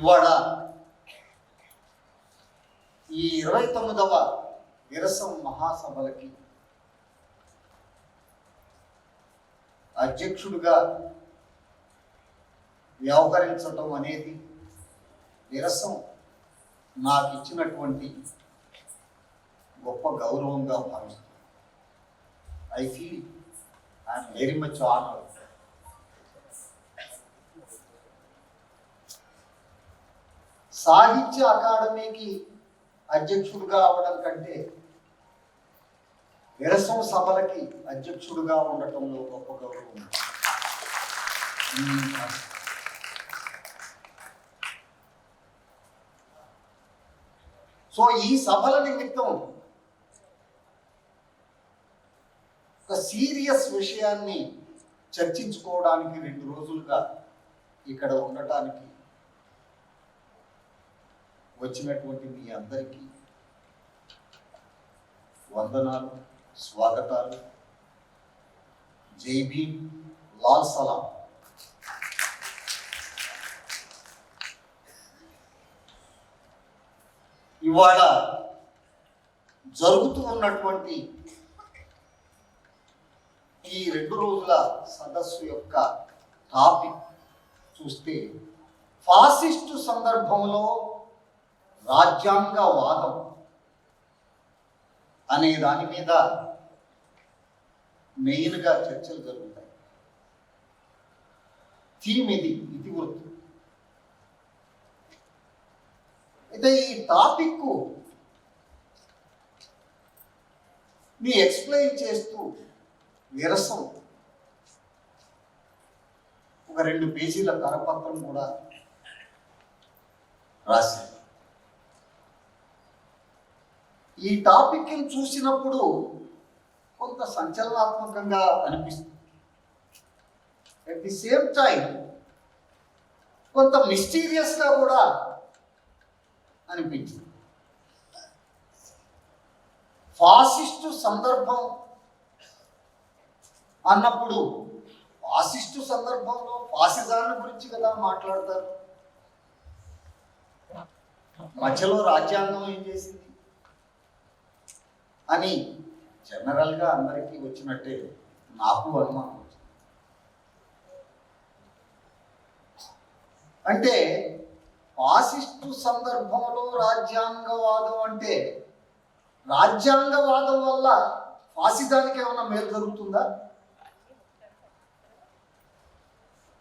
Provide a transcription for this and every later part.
ఇవాళ ఈ ఇరవై తొమ్మిదవ నిరసం మహాసభలకి అధ్యక్షుడిగా వ్యవహరించటం అనేది నిరసం నాకు ఇచ్చినటువంటి గొప్ప గౌరవంగా భావిస్తున్నాను I feel I'm very much honoured Sahitya అకాడమీకి అధ్యక్షుడిగా అవడం కంటే విరసం సభలకి అధ్యక్షుడిగా ఉండటంలో గొప్ప గౌరవం సో ఈ సభల నిమిత్తం ఒక సీరియస్ విషయాన్ని చర్చించుకోవడానికి రెండు రోజులుగా ఇక్కడ ఉండటానికి వచ్చినటువంటి మీ అందరికీ వందనాలు స్వాగతాలు. జై భీమ్ లాల్ సలాం. ఇవాళ జరుగుతూ ఉన్నటువంటి ఈ రెండు రోజుల సదస్సు యొక్క టాపిక్ చూస్తే ఫాసిస్టు సందర్భంలో రాజ్యాంగవాదం అనే దాని మీద మెయిన్గా చర్చలు జరుగుతాయి. థీమ్ ఇది ఇతివృత్తం అయితే ఈ టాపిక్ని ఎక్స్ప్లెయిన్ చేస్తూ విరసం ఒక రెండు పేజీల కరపత్రం కూడా రాశారు. ఈ టాపిక్ని చూసినప్పుడు కొంత సంచలనాత్మకంగా అనిపిస్తుంది. అట్ ది సేమ్ టైం కొంత మిస్టీరియస్గా కూడా అనిపించింది. ఫాసిస్టు సందర్భం అన్నప్పుడు ఫాసిస్టు సందర్భంలో ఫాసిజాన్ని గురించి కదా మాట్లాడతారు? మధ్యలో రాజ్యాంగం ఏం చేసింది? అని జనరల్గా అందరికీ వచ్చినట్టే నాకు అనుమానం వచ్చింది. అంటే ఫాసిస్టు సందర్భంలో రాజ్యాంగవాదం అంటే రాజ్యాంగవాదం వల్ల ఫాసిజానికి ఏమైనా మేలు జరుగుతుందా?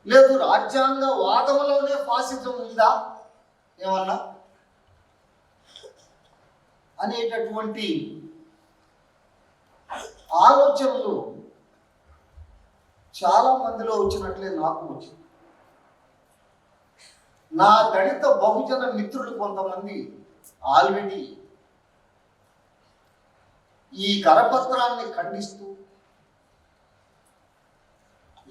లేదు రాజ్యాంగ వాదంలోనే ఫాసిజం ఉందా? ఏమన్నా? అనేటటువంటి ఆలోచనలు చాలా మందిలో వచ్చినట్లే నాకు వచ్చింది. నా దళిత బహుజన మిత్రులు కొంతమంది ఆల్రెడీ ఈ కరపత్రాన్ని ఖండిస్తూ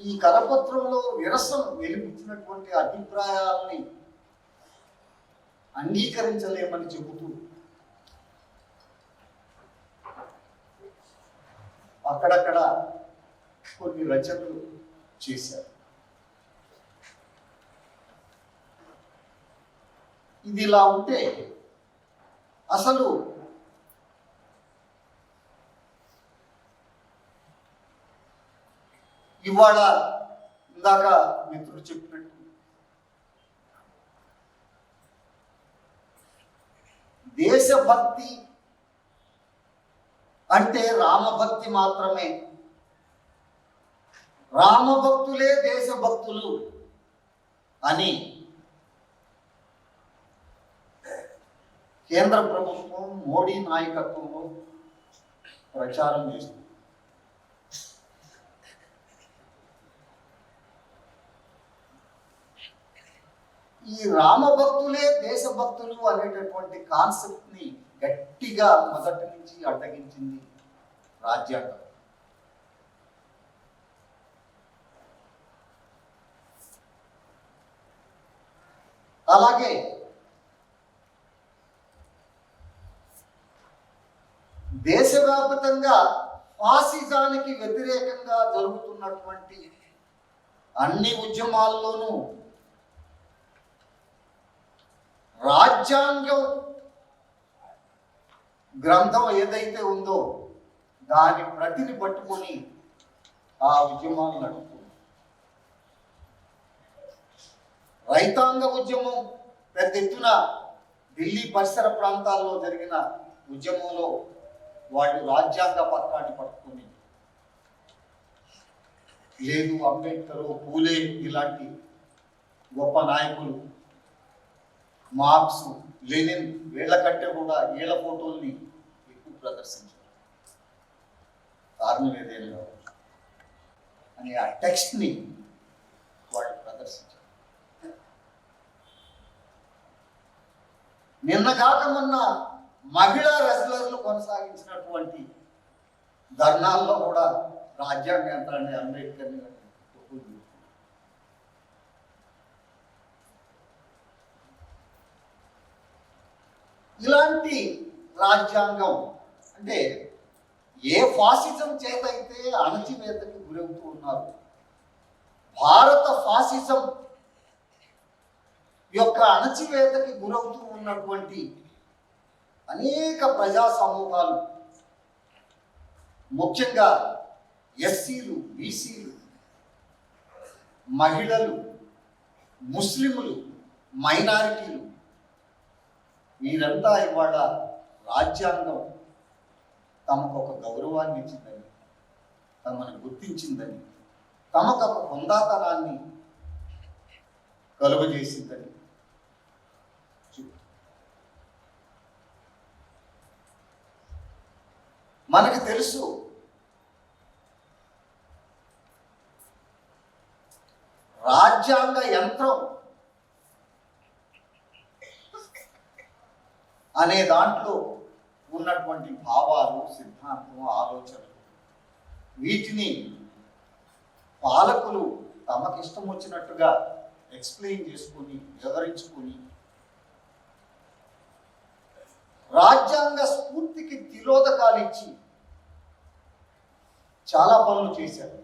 ఈ కరపత్రంలో విరసం వెలిపించినటువంటి అభిప్రాయాలని అంగీకరించలేమని చెబుతూ అక్కడక్కడ కొన్ని రచనలు చేశారు. ఇది ఇలా ఉంటే అసలు ఇవాళ ఇందాక మిత్రుడు చెప్పినట్టు దేశభక్తి అంటే రామభక్తి మాత్రమే. రామభక్తులే దేశభక్తులు అని కేంద్ర ప్రభుత్వం మోడీ నాయకత్వంలో ప్రచారం చేస్తుంది ఈ రామభక్తులే దేశభక్తులు అనేటటువంటి కాన్సెప్ట్ని గట్టిగా మొదటి నుంచి అడ్డగించింది రాజ్యాంగం. అలాగే దేశవ్యాప్తంగా ఫాసిజానికి వ్యతిరేకంగా జరుగుతున్నటువంటి అన్ని ఉద్యమాల్లోనూ రాజ్యాంగం గ్రంథం ఏదైతే ఉందో దాని ప్రతిని పట్టుకొని ఆ ఉద్యమాలు నడుపుతుంది. రైతాంగ ఉద్యమం పెద్ద ఎత్తున ఢిల్లీ పరిసర ప్రాంతాల్లో జరిగిన ఉద్యమంలో వాళ్ళు రాజ్యాంగ పత్రాన్ని పట్టుకొని లేదు అంబేద్కర్ పూలే ఇలాంటి గొప్ప నాయకులు మార్క్స్ లెనిన్ వీళ్ళ కంటే కూడా వీళ్ళ ఫోటోల్ని ప్రదర్శించారు కారణం ఏదైనా కావచ్చు. ఆ టెక్స్ట్ని వాళ్ళు ప్రదర్శించారు నిన్న కాక మొన్న మహిళా రెస్లర్లు కొనసాగించినటువంటి ధర్నాల్లో కూడా రాజ్యాంగ యంత్రాన్ని అంబేద్కర్ని ఇలాంటి రాజ్యాంగం అంటే ఏ ఫాసిజం చేత అయితే అణచివేతకి గురవుతూ ఉన్నారు భారత ఫాసిజం యొక్క అణచివేతకి గురవుతూ ఉన్నటువంటి అనేక ప్రజా సమూహాలు ముఖ్యంగా ఎస్సీలు బీసీలు మహిళలు ముస్లింలు మైనారిటీలు వీరంతా ఇవాళ రాజ్యాంగం తమకు ఒక గౌరవాన్ని ఇచ్చిందని తమను గుర్తించిందని తమకు ఒక హుందాతనాన్ని కలుగజేసిందని చెప్తున్నారు. మనకు తెలుసు రాజ్యాంగ యంత్రం అనే దాంట్లో ఉన్నటువంటి భావాలు సిద్ధాంతం ఆలోచనలు. వీటిని పాలకులు తమకిష్టం వచ్చినట్టుగా ఎక్స్ప్లెయిన్ చేసుకుని వివరించుకుని రాజ్యాంగ స్ఫూర్తికి తిలోదకాలు ఇచ్చి చాలా పనులు చేశారు.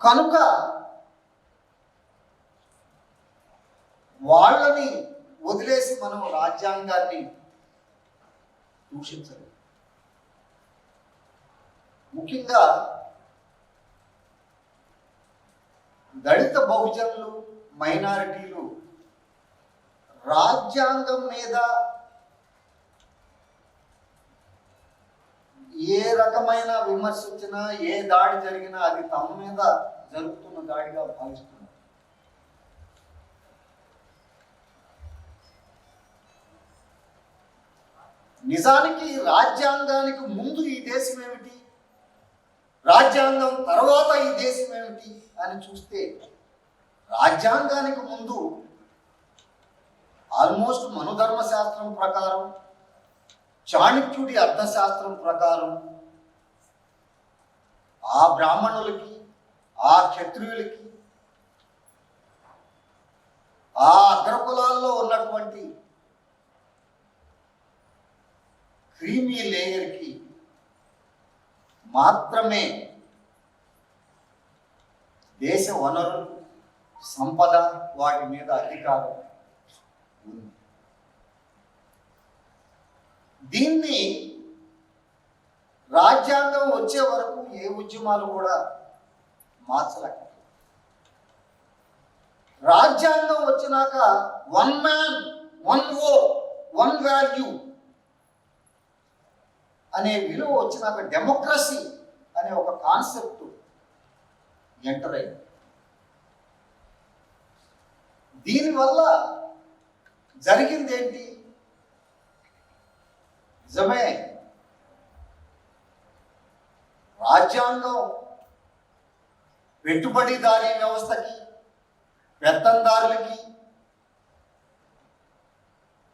కనుక వాళ్ళని వదిలేసి మనం రాజ్యాంగాన్ని దూషించలేదు ముఖ్యంగా దళిత బహుజనులు మైనారిటీలు రాజ్యాంగం మీద ఏ రకమైన విమర్శ వచ్చినా ఏ దాడి జరిగినా అది తమ మీద జరుగుతున్న దాడిగా భావిస్తున్నారు. నిజానికి రాజ్యాంగానికి ముందు ఈ దేశం ఏమిటి? రాజ్యాంగం తర్వాత ఈ దేశం ఏమిటి అని చూస్తే రాజ్యాంగానికి ముందు ఆల్మోస్ట్ మనుధర్మ శాస్త్రం ప్రకారం చాణక్యుడి అర్థశాస్త్రం ప్రకారం ఆ బ్రాహ్మణులకి ఆ క్షత్రియులకి ఆ అగ్రకులాల్లో ఉన్నటువంటి క్రీమీ లేయర్కి మాత్రమే దేశ వనరులు సంపద వాటి మీద అధికారం ఉంది. దీన్ని రాజ్యాంగం వచ్చే వరకు ఏ ఉద్యమాలు కూడా మార్చలేక రాజ్యాంగం వచ్చినాక one man one vote one value అనే విలువ వచ్చినాక డెమోక్రసీ అనే ఒక కాన్సెప్ట్ ఎంటర్ అయింది. దీనివల్ల జరిగింది ఏంటి? నిజమే. రాజ్యాంగం పెట్టుబడిదారీ వ్యవస్థకి పెత్తందారులకి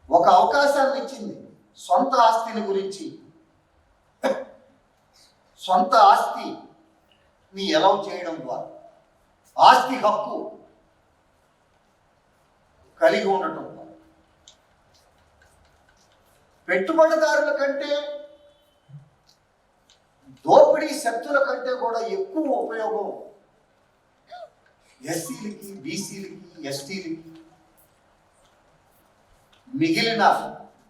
ఒక అవకాశాన్ని ఇచ్చింది. సొంత ఆస్తిని గురించి సొంత ఆస్తి ని ఎలవ్ చేయడం ద్వారా. ఆస్తి హక్కు కలిగి ఉండటం ద్వారా. పెట్టుబడిదారుల కంటే దోపిడీ శక్తుల కంటే కూడా ఎక్కువ ఉపయోగం ఎస్సీలకి బీసీలకి ఎస్టీలకి. మిగిలిన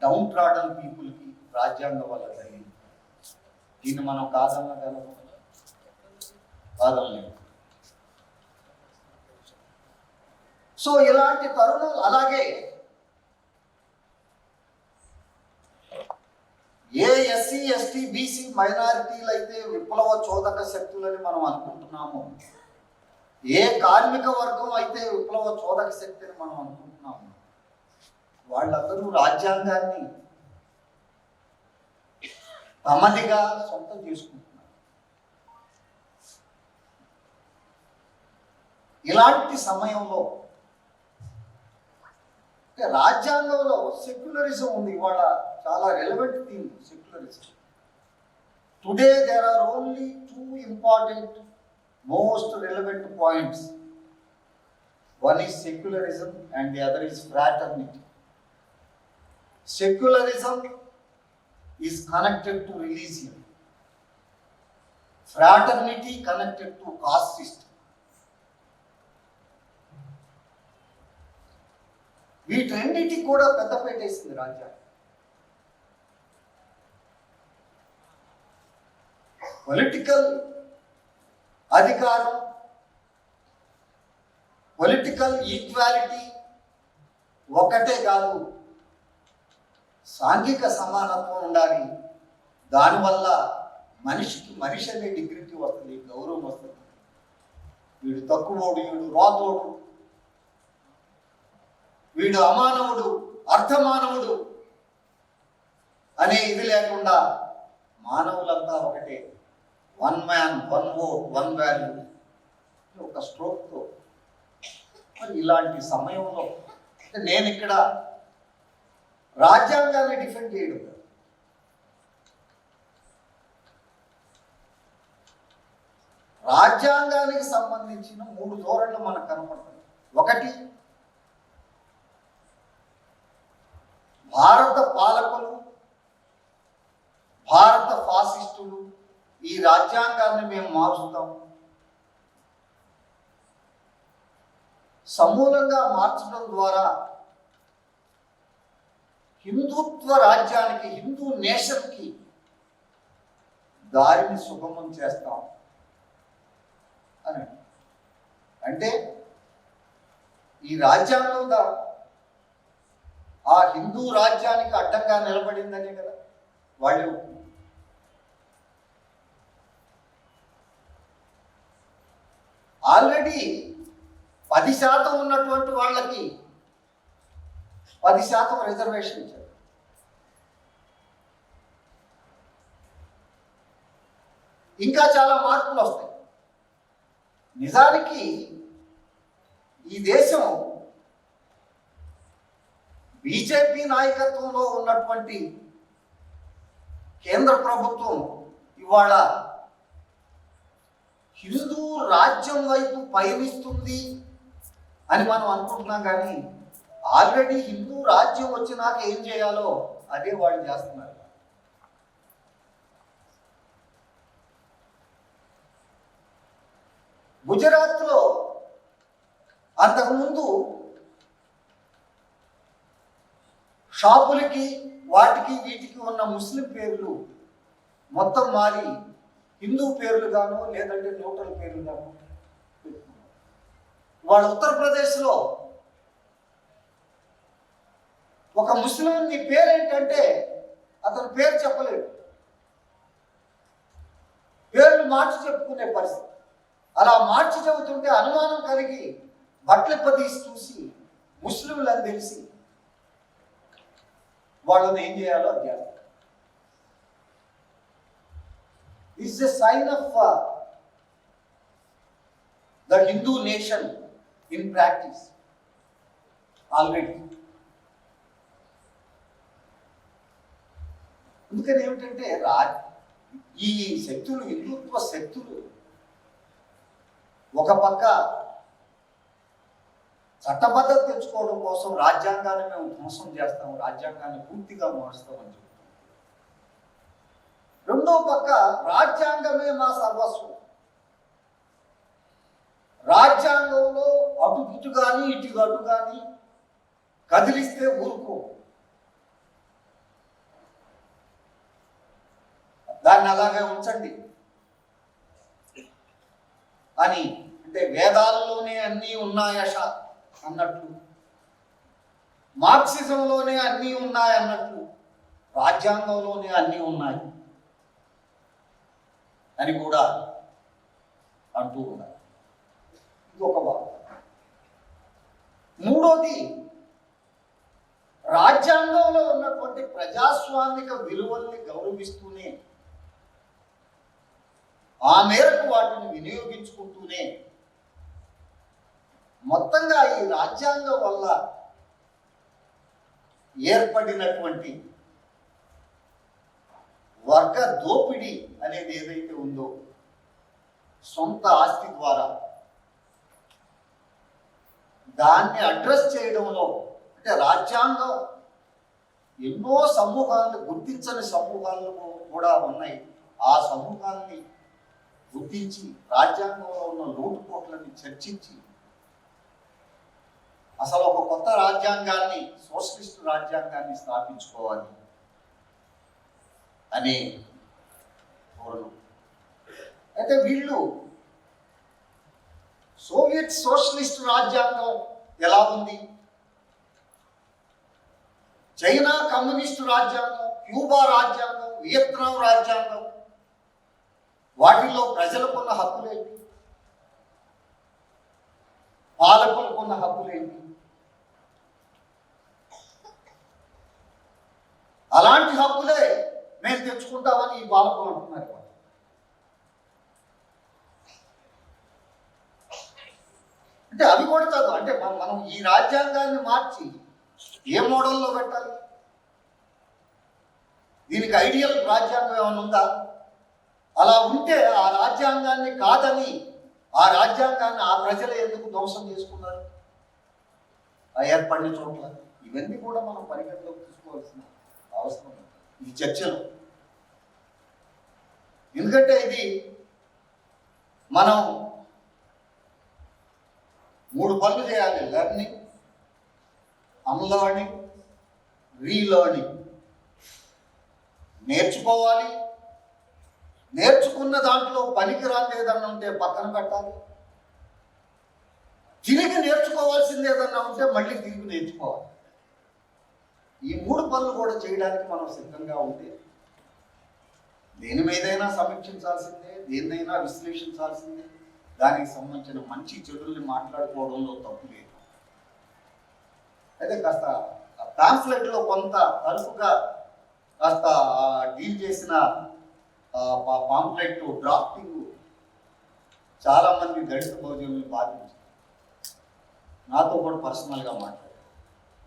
డౌన్ ట్రాడన్ పీపుల్కి రాజ్యాంగం వల్ల జరిగింది. దీన్ని మనం కాదనగలము కాదనలేము. సో ఇలాంటి తరుణం అలాగే ఏ ఎస్సీ ఎస్టీ బీసీ మైనారిటీలు అయితే విప్లవ చోదక శక్తులని మనం అనుకుంటున్నాము ఏ కార్మిక వర్గం అయితే విప్లవ చోదక శక్తి అని మనం అనుకుంటున్నాము వాళ్ళందరూ రాజ్యాంగాన్ని తమదిగా సొంతం చేసుకుంటున్నారు. ఇలాంటి సమయంలో అంటే రాజ్యాంగంలో సెక్యులరిజం ఉంది. ఇవాళ చాలా relevant theme secularism today there are only two important most relevant points one is secularism and the other is fraternity secularism is connected to religion fraternity connected to caste system వీటన్నిటికి కూడా పెద్దపేట వేసింది రాజ్యాంగం political అధికారం political equality ఒకటే కాదు సాంఘిక సమానత్వం ఉండాలి. దానివల్ల మనిషికి మనిషి అనే డిగ్నిటీ వస్తుంది గౌరవం వస్తుంది. వీడు తక్కువోడు వీడు రాతోడు. వీడు అమానవుడు అర్థమానవుడు అనే ఇది లేకుండా మానవులంతా ఒకటే. One man one vote one value ఒక స్ట్రోక్తో. మరి ఇలాంటి సమయంలో నేను ఇక్కడ రాజ్యాంగాన్ని డిఫెండ్ చేయడం రాజ్యాంగానికి సంబంధించిన మూడు ధోరణులు మనకు కనపడతాయి. ఒకటి భారత పాలకులు భారత ఫాసిస్టులు ఈ రాజ్యాంగాన్ని మేము మారుస్తాం. సమూలంగా మార్చడం ద్వారా హిందుత్వ రాజ్యానికి హిందూ నేషన్కి దారిని సుగమం చేస్తాం అని. అంటే ఈ రాజ్యాంగం దా ఆ హిందూ రాజ్యానికి అడ్డంగా నిలబడిందనే కదా వాళ్ళు ఆల్రెడీ పది శాతం ఉన్నటువంటి వాళ్ళకి పది శాతం రిజర్వేషన్ ఇచ్చారు. ఇంకా చాలా మార్పులు వస్తాయి. నిజానికి ఈ దేశం బీజేపీ నాయకత్వంలో ఉన్నటువంటి కేంద్ర ప్రభుత్వం ఇవాళ హిందూ రాజ్యం వైపు పయనిస్తుంది అని మనం అనుకుంటున్నాం కానీ ఆల్రెడీ హిందూ రాజ్యం వచ్చినాక ఏం చేయాలో అదే వాళ్ళు చేస్తున్నారు. గుజరాత్లో అంతకుముందు షాపులకి వాటికి వీటికి ఉన్న ముస్లిం పేర్లు మొత్తం మారి హిందూ పేర్లుగాను లేదంటే న్యూట్రల్ పేర్లు గాను వాళ్ళ ఉత్తరప్రదేశ్లో ఒక ముస్లిం నీ పేరేంటంటే అతని పేరు చెప్పలేడు. పేర్లు మార్చి చెప్పుకునే పరిస్థితి. అలా మార్చి చెబుతుంటే అనుమానం కలిగి బట్లెప్పదీసి చూసి ముస్లింలని తెలిసి వాళ్ళని ఏం చేయాలో అధ్యాపం చేస్తారు a sign of the Hindu nation in practice already అందుకని ఏమిటంటే రా ఈ శక్తులు హిందుత్వ శక్తులు? ఒక పక్క చట్టబద్ధత తెచ్చుకోవడం కోసం రాజ్యాంగాన్ని మేము ధ్వంసం చేస్తాము రాజ్యాంగాన్ని పూర్తిగా మారుస్తామని చెప్తాం. రెండో పక్క రాజ్యాంగమే మా సర్వస్వం. రాజ్యాంగంలో అటు ఇటు కానీ ఇటు అటు కానీ కదిలిస్తే ఊరుకో. దాన్ని అలాగే ఉంచండి. అని అంటే వేదాల్లోనే అన్నీ ఉన్నాయష అన్నట్లు మార్క్సిజంలోనే అన్నీ ఉన్నాయి అన్నట్టు రాజ్యాంగంలోనే అన్నీ ఉన్నాయి అని కూడా అంటూ ఉన్నారు. ఇది ఒక భాగం మూడోది రాజ్యాంగంలో ఉన్నటువంటి ప్రజాస్వామిక విలువల్ని గౌరవిస్తూనే ఆ మేరకు వాటిని వినియోగించుకుంటూనే మొత్తంగా ఈ రాజ్యాంగం వల్ల ఏర్పడినటువంటి వర్గ దోపిడీ అనేది ఏదైతే ఉందో సొంత ఆస్తి ద్వారా దాన్ని అడ్రస్ చేయడంలో అంటే రాజ్యాంగం ఎన్నో సమూహాలను గుర్తించని సమూహాలు కూడా ఉన్నాయి. ఆ సమూహాల్ని గుర్తించి రాజ్యాంగంలో ఉన్న లోటుపోట్లని చర్చించి అసలు ఒక కొత్త రాజ్యాంగాన్ని సోషలిస్ట్ రాజ్యాంగాన్ని స్థాపించుకోవాలి అనే ధోరణి. అయితే వీళ్ళు సోవియట్ సోషలిస్ట్ రాజ్యాంగం ఎలా ఉంది? చైనా కమ్యూనిస్టు రాజ్యాంగం క్యూబా రాజ్యాంగం వియత్నాం రాజ్యాంగం వాటిల్లో ప్రజలకున్న హక్కులేంటి? పాలకులకున్న హక్కులేంటి? అలాంటి హక్కులే మేము తెచ్చుకుంటామని ఈ పాలకులు అంటున్నారు అంటే అవి కూడా కాదు అంటే మనం మనం ఈ రాజ్యాంగాన్ని మార్చి ఏ మోడల్లో పెట్టాలి? దీనికి ఐడియల్ రాజ్యాంగం ఏమైనా ఉందా? అలా ఉంటే ఆ రాజ్యాంగాన్ని కాదని ఆ రాజ్యాంగాన్ని ఆ ప్రజలు ఎందుకు ధ్వంసం చేసుకున్నారు? ఆ ఏర్పడిన చోట్ల ఇవన్నీ కూడా మనం పరిగణలోకి తీసుకోవాల్సిన అవసరం ఇది చర్చలు. ఎందుకంటే ఇది మనం మూడు పనులు చేయాలి. Learning unlearning relearning. నేర్చుకోవాలి నేర్చుకున్న దాంట్లో పనికిరాని ఏదన్నా ఉంటే పక్కన పెట్టాలి. తిరిగి నేర్చుకోవాల్సింది ఏదన్నా ఉంటే మళ్ళీ తిరిగి నేర్చుకోవాలి. ఈ మూడు పనులు కూడా చేయడానికి మనం సిద్ధంగా ఉంటే దేని మీదైనా సమీక్షించాల్సిందే దేన్నైనా విశ్లేషించాల్సిందే. దానికి సంబంధించిన మంచి చెడుల్ని మాట్లాడుకోవడంలో తప్పు లేదు. అయితే కాస్త ట్రాన్స్లేట్లో కొంత తరచుగా కాస్త డీల్ చేసిన పాంప్లెట్ డ్రాఫ్టింగ్ చాలా మంది దళిత భోజనం బాధించారు నాతో కూడా పర్సనల్గా మాట్లాడారు.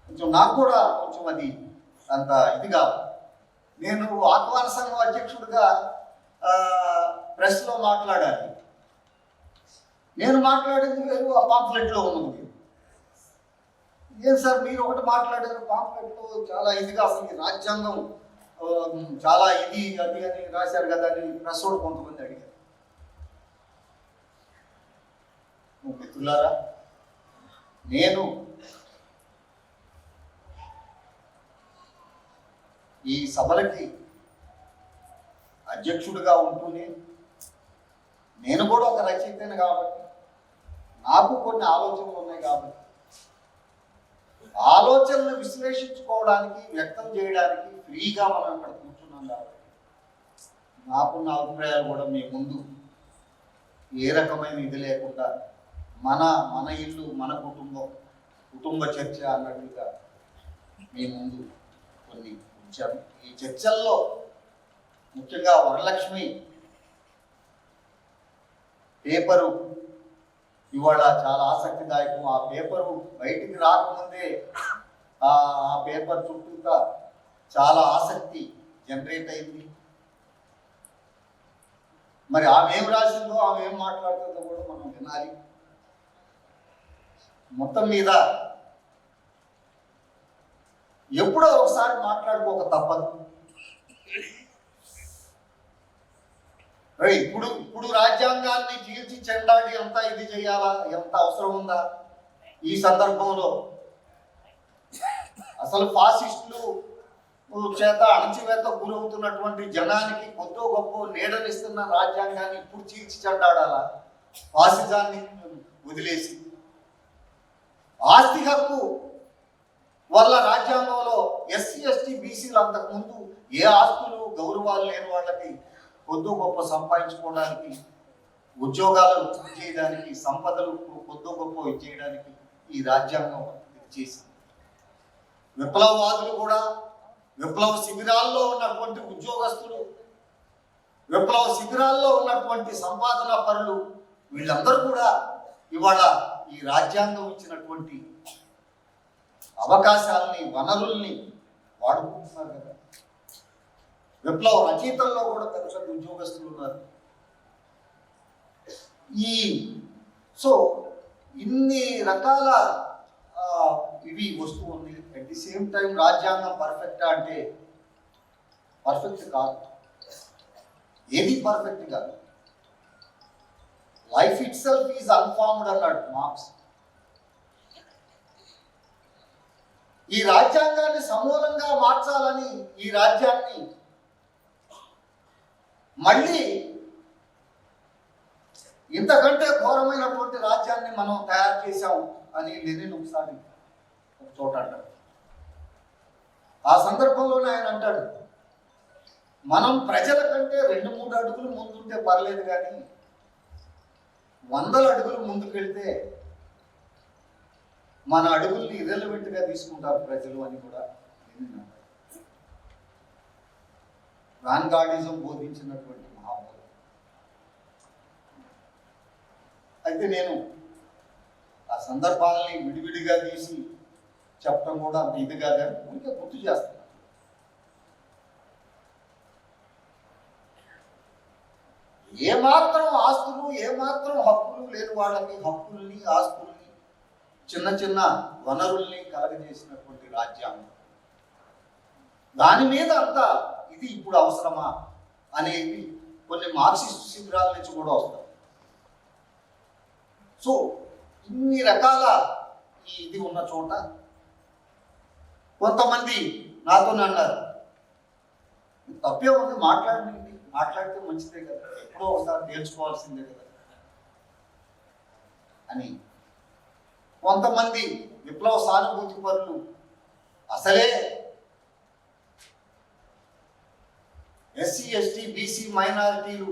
కొంచెం నాకు కూడా కొంచెం అది అంత ఇదిగా నేను ఆహ్వాన సంఘం అధ్యక్షుడిగా ప్రెస్లో మాట్లాడాలి. నేను మాట్లాడింది వేరు ఆ పాంఫ్లెట్లో ఉన్నది ఏం సార్ మీరు ఒకటి మాట్లాడారు పాంఫ్లెట్లో చాలా ఇదిగా అసలు రాజ్యాంగం చాలా ఇది అది అని రాశారు కదా అని ప్రెస్ వాళ్ళు కొంతమంది అడిగారు. మిత్రులారా నేను ఈ సభలకి అధ్యక్షుడిగా ఉంటూనే నేను కూడా ఒక రచయితను కాబట్టి నాకు కొన్ని ఆలోచనలు ఉన్నాయి కాబట్టి ఆలోచనలు విశ్లేషించుకోవడానికి వ్యక్తం చేయడానికి ఫ్రీగా మనం ఇక్కడ కూర్చున్నాం కాబట్టి. నాకున్న అభిప్రాయాలు కూడా మీ ముందు. ఏ రకమైన ఇది లేకుండా మన మన ఇల్లు మన కుటుంబం కుటుంబ చర్చ అన్నట్లుగా మీ ముందు కొన్ని ఉంచాను. ఈ చర్చల్లో ముఖ్యంగా వరలక్ష్మి పేపరు ఇవాళ చాలా ఆసక్తిదాయకం. ఆ పేపరు బయటికి రాకముందే ఆ పేపర్ చుట్టూ చాలా ఆసక్తి జనరేట్ అయింది. మరి ఆమె ఏం రాసిందో ఆమె ఏం మాట్లాడుతుందో కూడా మనం వినాలి. మొత్తం మీద ఎప్పుడో ఒకసారి మాట్లాడుకోక తప్పదు. ఇప్పుడు ఇప్పుడు రాజ్యాంగాన్ని చీల్చి చెండాడి ఎంత ఇది చేయాలా? ఎంత అవసరం ఉందా? ఈ సందర్భంలో అసలు ఫాసిస్టులు చేత అణచివేత గురవుతున్నటువంటి జనానికి కొద్దో గొప్ప నీడనిస్తున్న రాజ్యాంగాన్ని ఇప్పుడు చీల్చి చెండాడాలా? ఫాసిజాన్ని వదిలేసి. ఆస్తి హక్కు వల్ల రాజ్యాంగంలో ఎస్సీ ఎస్టీ బీసీలు అంతకుముందు ఏ ఆస్తులు గౌరవాలు లేని వాళ్ళకి పొద్దు గొప్ప సంపాదించుకోవడానికి ఉద్యోగాలు చేయడానికి సంపదలు పొద్దు గొప్ప చేయడానికి ఈ రాజ్యాంగం ఇది చేసింది. విప్లవవాదులు కూడా విప్లవ శిబిరాల్లో ఉన్నటువంటి ఉద్యోగస్తులు విప్లవ శిబిరాల్లో ఉన్నటువంటి సంపాదన పరులు వీళ్ళందరూ కూడా ఇవాళ ఈ రాజ్యాంగం ఇచ్చినటువంటి అవకాశాలని వనరుల్ని వాడుకుంటున్నారు కదా. విప్లవ రచయితల్లో కూడా పెద్ద పెద్ద ఉద్యోగస్తులు ఉన్నారు. ఈ సో ఇన్ని రకాల ఇవి వస్తూ ఉంది. అట్ ది సేమ్ టైం రాజ్యాంగం పర్ఫెక్టా అంటే పర్ఫెక్ట్ కాదు. ఏది పర్ఫెక్ట్ కాదు. Life itself is unformed అన్నాడు మార్క్స్. ఈ రాజ్యాంగాన్ని సమూలంగా మార్చాలని ఈ రాజ్యాన్ని మళ్ళీ ఇంతకంటే ఘోరమైనటువంటి రాజ్యాన్ని మనం తయారు చేశాం అని లెనిన్ ఒకసారి ఒక చోట అంటాడు. ఆ సందర్భంలోనే ఆయన అంటాడు మనం ప్రజల కంటే రెండు మూడు అడుగులు ముందుంటే పర్లేదు కానీ వందల అడుగులు ముందుకెళ్తే మన అడుగుల్ని ఇరెలవెంట్గా తీసుకుంటారు ప్రజలు అని కూడా లెనిన్ అంటాడు బోధించినటువంటి మహాబోధ. అయితే నేను ఆ సందర్భాలని విడివిడిగా తీసి చెప్పడం కూడా అంత ఇది కాదని ఊరికే గుర్తు చేస్తాను. ఏమాత్రం ఆస్తులు ఏమాత్రం హక్కులు లేని వాళ్ళని హక్కుల్ని ఆస్తుల్ని చిన్న చిన్న వనరుల్ని కలగజేసినటువంటి రాజ్యాంగం. దాని మీద అంత ఇది ఇప్పుడు అవసరమా అనేది కొన్ని మార్క్సిస్ట్ శిబిరాల నుంచి కూడా వస్తాయి. సో ఇన్ని రకాల ఈ ఇది ఉన్న చోట కొంతమంది నాతో అన్నారు తప్పే ఉంది మాట్లాడండి మాట్లాడితే మంచిదే కదా ఎప్పుడో ఒకసారి నేర్చుకోవాల్సిందే కదా. అని కొంతమంది విప్లవ సానుభూతి పనులు అసలే ఎస్సీ ఎస్టీ బీసీ మైనారిటీలు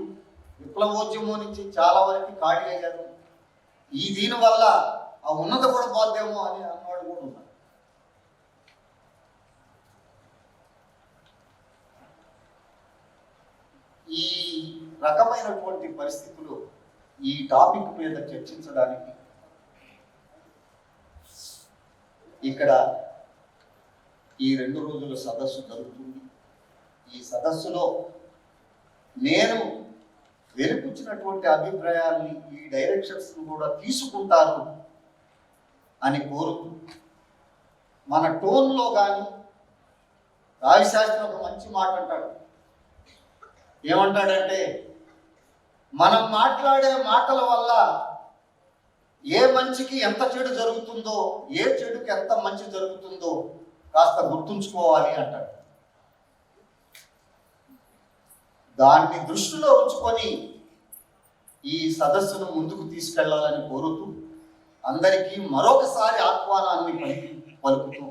విప్లవోద్యమం నుంచి చాలా వరకు ఖాళీ అయ్యారు. ఈ దీని వల్ల ఆ ఉన్నత కూడా పోద్దేమో అని అన్నవాడు కూడా ఉన్నారు. ఈ రకమైనటువంటి పరిస్థితులు ఈ టాపిక్ మీద చర్చించడానికి ఇక్కడ ఈ రెండు రోజుల సదస్సు జరుగుతుంది. ఈ సదస్సులో నేను వెలుపుచ్చినటువంటి అభిప్రాయాల్ని ఈ డైరెక్షన్స్ కూడా తీసుకుంటారు అని కోరుతూ మన టోన్లో కానీ రావిశాస్త్రి ఒక మంచి మాట అంటాడు. ఏమంటాడంటే మనం మాట్లాడే మాటల వల్ల ఏ మంచికి ఎంత చెడు జరుగుతుందో ఏ చెడుకి ఎంత మంచి జరుగుతుందో కాస్త గుర్తుంచుకోవాలి అంటాడు. దాన్ని దృష్టిలో ఉంచుకొని ఈ సదస్సును ముందుకు తీసుకెళ్ళాలని కోరుతూ అందరికీ మరొకసారి ఆహ్వానాన్ని పలికి పలుకుతూ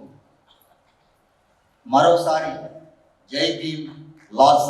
మరోసారి జై భీమ్ లాల్